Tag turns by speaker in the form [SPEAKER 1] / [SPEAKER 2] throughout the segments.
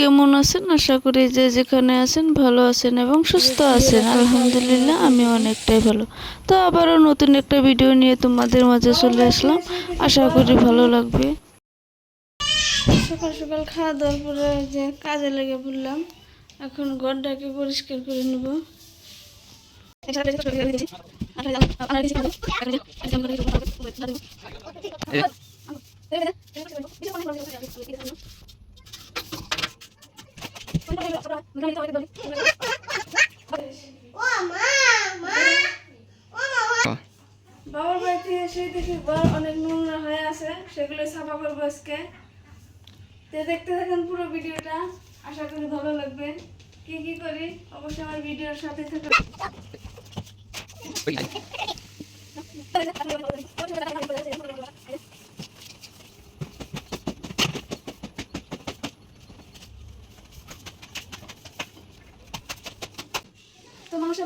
[SPEAKER 1] কেমন আছেন? আশা করি যে যেখানে আছেন ভালো আছেন এবং সুস্থ আছেন। আলহামদুলিল্লাহ আমি অনেকটাই ভালো। তো আবারও নতুন একটা ভিডিও নিয়ে তোমাদের মাঝে চলে আসলাম। আশা করি ভালো লাগবে। সকাল সকাল খাওয়া দাওয়ার পরে যে কাজে লেগে পড়লাম। এখন ঘরটাকে পরিষ্কার করে নেব। বাবার বাড়িতে এসে দেখি ঘর অনেক নোংরা হয়ে আছে, সেগুলো সাফা করব আজকে। দেখতে থাকেন পুরো ভিডিওটা, আশা করি ভালো লাগবে। কি কি করি? অবশ্যই আমার ভিডিওর সাথে থাকুন।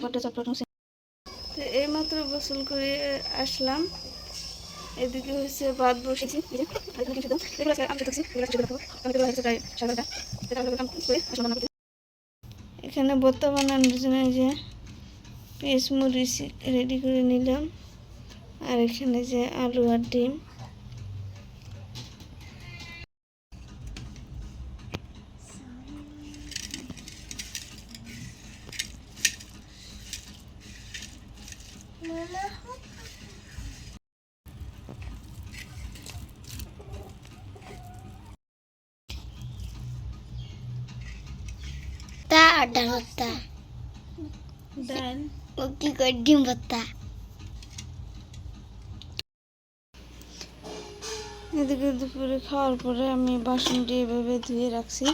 [SPEAKER 1] ঘরটা মুছে তো এইমাত্র গোসল করে আসলাম। এদিকে হচ্ছে ভাত বসেছি। এখানে ভর্তা বানানোর জন্য যে, পেঁয়াজ, মরিচ রেডি করে নিলাম। আর এখানে যে আলু আর ডিম।
[SPEAKER 2] আর ডাল ভত্তা
[SPEAKER 1] ডাল
[SPEAKER 2] ও কি করে ডিম ভত্তা
[SPEAKER 1] এদিকে দুপুরে খাওয়ার পরে আমি বাসনটি এভাবে ধুয়ে রাখছি।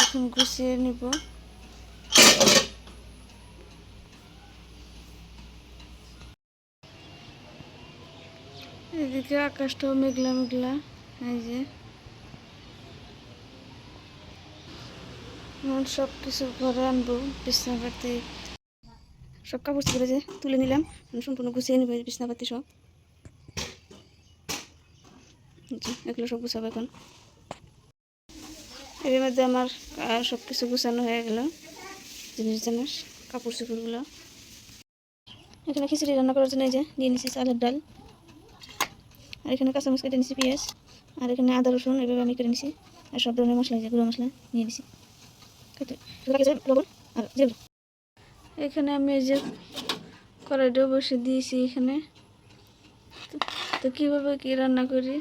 [SPEAKER 1] এখন গুছিয়ে নিব। এদিকে আকাশটাও মেঘলা মেঘলা এই যে। এখন সব কিছু ঘরে আনব বিছনাপাতি সব কাপড় চোপড়ে যে তুলে নিলাম সম্পূর্ণ গুছিয়ে নিব বিছনাপাতি সব। এগুলো সব গুছাবো এখন। এর মধ্যে আমার সব কিছু গুছানো হয়ে গেল, জিনিস জিনিস কাপড় চোপড়গুলো। এখানে খিচুড়ি রান্না করার জন্য যে নিয়ে নিচ্ছি চালের ডাল। আর এখানে কাঁচামরিচ কেটে নিচ্ছি পেঁয়াজ। আর এখানে আদা রসুন এভাবে আমি কেটে নিচ্ছি আর সব ধরনের মশলা যে গুঁড়ো মশলা নিয়ে নিচ্ছি এখানে আমি এই যে কড়াইটা বসে দিয়েছি এখানে। তো- কীভাবে কী রান্না করি?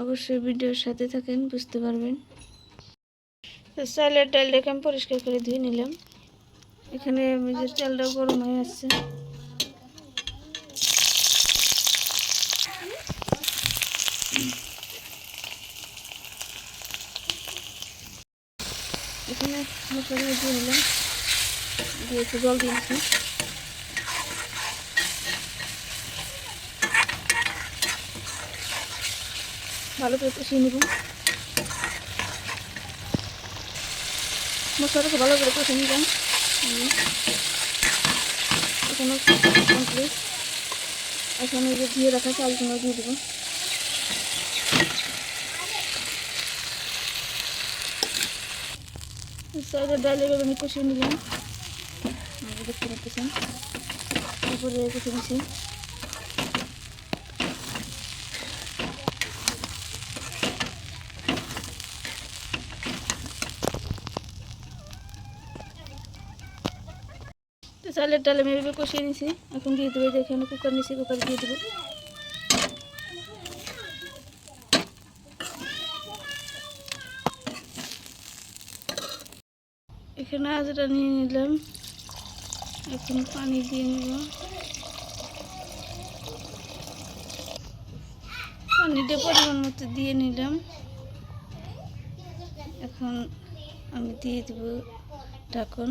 [SPEAKER 1] অবশ্যই ভিডিওর সাথে থাকেন, বুঝতে পারবেন। তো চালের ডালটাকে আমি পরিষ্কার করে ধুয়ে নিলাম। এখানে আমি যে চালটা গরম হয়ে আসছে। এখানে মশলা দিয়ে নিলাম দিয়ে একটু জল দিয়েছি ভালো করে কষিয়ে নেব। মশলাটাকে ভালো করে কষিয়ে নিলাম। এখানে এখানে যে দিয়ে রাখা চালগুলো দিয়ে দেবো সাইডে ডাল এভাবে আমি কষিয়ে নিলাম দেখতে পাচ্ছেন। তারপরে কষে নিচ্ছি তো চালের ডাল আমি এভাবে কষিয়ে নিছি এখন দিয়ে দেবো এখানে কুকার নিছি কুকার দিয়ে দেবো। এখানে আজটা নিয়ে নিলাম। এখন পানি দিয়ে নেব। পানিটা পরিমাণ মতো দিয়ে নিলাম। এখন আমি দিয়ে দেব ঢাকন।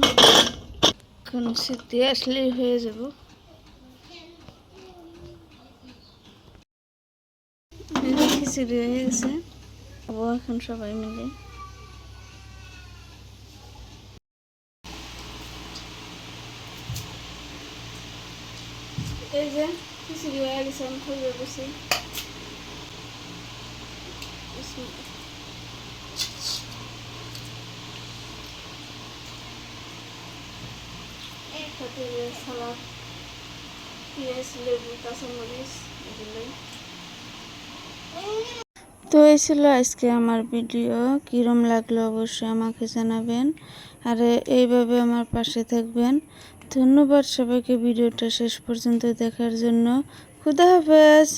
[SPEAKER 1] এখন সিদ্ধি আসলেই হয়ে যাব। খিচুড়ি হয়ে গেছে। এখন সবাই মিলে। এই যে আমি খাইবে বসে তো এই ছিল আজকে আমার ভিডিও কীরম লাগল অবশ্যই আমাকে জানাবেন আর এইভাবে আমার পাশে থাকবেন ধন্যবাদ সবাইকে ভিডিওটা শেষ পর্যন্ত দেখার জন্য। খুদা হাফেজ।